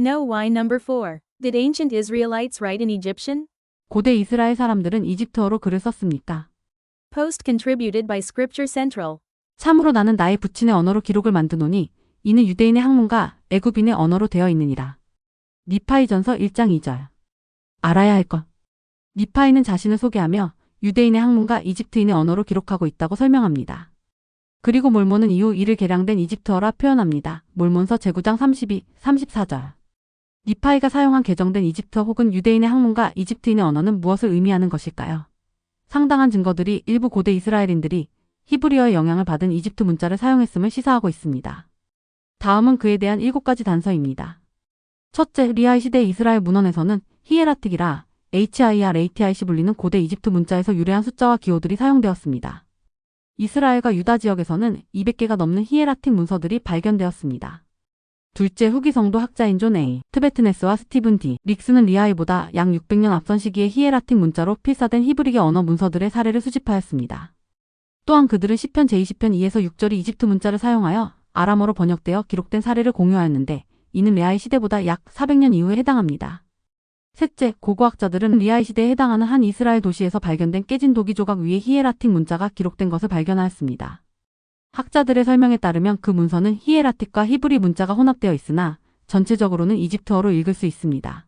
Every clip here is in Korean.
No why number 4. Did ancient Israelites write in Egyptian? 고대 이스라엘 사람들은 이집트어로 글을 썼습니까? Post contributed by Scripture Central. 참으로 나는 나의 부친의 언어로 기록을 만드노니 이는 유대인의 학문과 애굽인의 언어로 되어 있느니라. 니파이전서 1장 2절. 알아야 할 것. 니파이는 자신을 소개하며 유대인의 학문과 이집트인의 언어로 기록하고 있다고 설명합니다. 그리고 몰몬은 이후 이를 개량된 이집트어라 표현합니다. 몰몬서 제9장 32, 34절. 니파이가 사용한 개정된 이집트어 혹은 유대인의 학문과 이집트인의 언어는 무엇을 의미하는 것일까요? 상당한 증거들이 일부 고대 이스라엘인들이 히브리어의 영향을 받은 이집트 문자를 사용했음을 시사하고 있습니다. 다음은 그에 대한 일곱 가지 단서입니다. 첫째, 리하이 시대 이스라엘 문헌에서는 히에라틱이라 HIRATIC 불리는 고대 이집트 문자에서 유래한 숫자와 기호들이 사용되었습니다. 이스라엘과 유다 지역에서는 200개가 넘는 히에라틱 문서들이 발견되었습니다. 둘째 후기 성도 학자인 존 A. 트베트네스와 스티븐 D. 릭스는 리하이보다 약 600년 앞선 시기에 히에라틱 문자로 필사된 히브리계 언어 문서들의 사례를 수집하였습니다. 또한 그들은 시편 제20편 2에서 6절이 이집트 문자를 사용하여 아람어로 번역되어 기록된 사례를 공유하였는데 이는 레아이 시대보다 약 400년 이후에 해당합니다. 셋째, 고고학자들은 리아이 시대에 해당하는 한 이스라엘 도시에서 발견된 깨진 도기 조각 위에 히에라틱 문자가 기록된 것을 발견하였습니다. 학자들의 설명에 따르면 그 문서는 히에라틱과 히브리 문자가 혼합되어 있으나 전체적으로는 이집트어로 읽을 수 있습니다.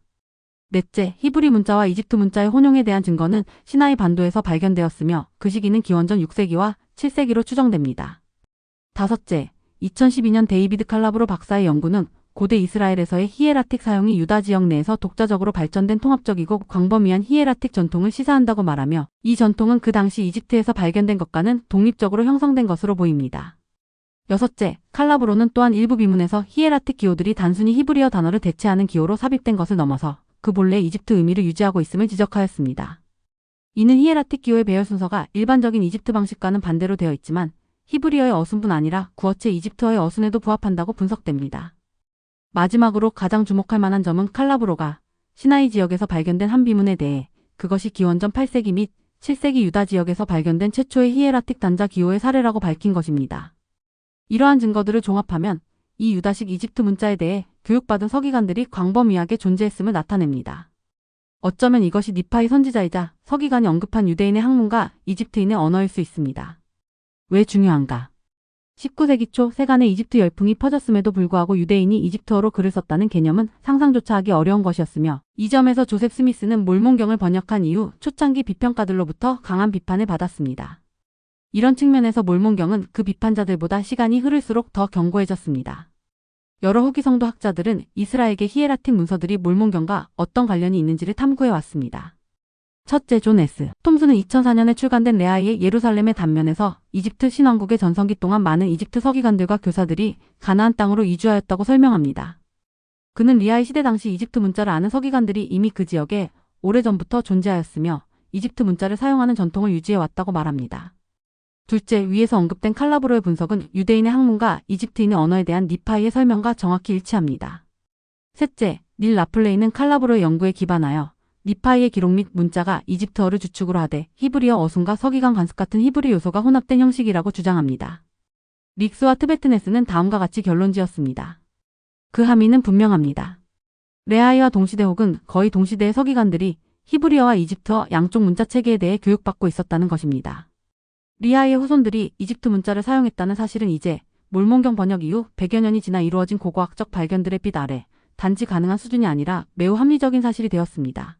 넷째, 히브리 문자와 이집트 문자의 혼용에 대한 증거는 시나이 반도에서 발견되었으며 그 시기는 기원전 6세기와 7세기로 추정됩니다. 다섯째, 2012년 데이비드 칼라브로 박사의 연구는 고대 이스라엘에서의 히에라틱 사용이 유다 지역 내에서 독자적으로 발전된 통합적이고 광범위한 히에라틱 전통을 시사한다고 말하며 이 전통은 그 당시 이집트에서 발견된 것과는 독립적으로 형성된 것으로 보입니다. 여섯째, 칼라브로는 또한 일부 비문에서 히에라틱 기호들이 단순히 히브리어 단어를 대체하는 기호로 삽입된 것을 넘어서 그 본래 이집트 의미를 유지하고 있음을 지적하였습니다. 이는 히에라틱 기호의 배열 순서가 일반적인 이집트 방식과는 반대로 되어 있지만 히브리어의 어순뿐 아니라 구어체 이집트어의 어순에도 부합한다고 분석됩니다. 마지막으로 가장 주목할 만한 점은 칼라브로가 시나이 지역에서 발견된 한 비문에 대해 그것이 기원전 8세기 및 7세기 유다 지역에서 발견된 최초의 히에라틱 단자 기호의 사례라고 밝힌 것입니다. 이러한 증거들을 종합하면 이 유다식 이집트 문자에 대해 교육받은 서기관들이 광범위하게 존재했음을 나타냅니다. 어쩌면 이것이 니파의 선지자이자 서기관이 언급한 유대인의 학문과 이집트인의 언어일 수 있습니다. 왜 중요한가? 19세기 초 세간의 이집트 열풍이 퍼졌음에도 불구하고 유대인이 이집트어로 글을 썼다는 개념은 상상조차 하기 어려운 것이었으며 이 점에서 조셉 스미스는 몰몬경을 번역한 이후 초창기 비평가들로부터 강한 비판을 받았습니다. 이런 측면에서 몰몬경은 그 비판자들보다 시간이 흐를수록 더 견고해졌습니다. 여러 후기 성도 학자들은 이스라엘계 히에라틱 문서들이 몰몬경과 어떤 관련이 있는지를 탐구해 왔습니다. 첫째 존 S. 톰스는 2004년에 출간된 레아이의 예루살렘의 단면에서 이집트 신왕국의 전성기 동안 많은 이집트 서기관들과 교사들이 가나안 땅으로 이주하였다고 설명합니다. 그는 리아이 시대 당시 이집트 문자를 아는 서기관들이 이미 그 지역에 오래전부터 존재하였으며 이집트 문자를 사용하는 전통을 유지해 왔다고 말합니다. 둘째, 위에서 언급된 칼라브로의 분석은 유대인의 학문과 이집트인의 언어에 대한 니파이의 설명과 정확히 일치합니다. 셋째, 닐 라플레이는 칼라브로의 연구에 기반하여 니파이의 기록 및 문자가 이집트어를 주축으로 하되 히브리어 어순과 서기관 관습 같은 히브리 요소가 혼합된 형식이라고 주장합니다. 릭스와 트베트네스는 다음과 같이 결론지었습니다. 그 함의는 분명합니다. 레아이와 동시대 혹은 거의 동시대의 서기관들이 히브리어와 이집트어 양쪽 문자 체계에 대해 교육받고 있었다는 것입니다. 리아이의 후손들이 이집트 문자를 사용했다는 사실은 이제 몰몬경 번역 이후 100여 년이 지나 이루어진 고고학적 발견들의 빛 아래 단지 가능한 수준이 아니라 매우 합리적인 사실이 되었습니다.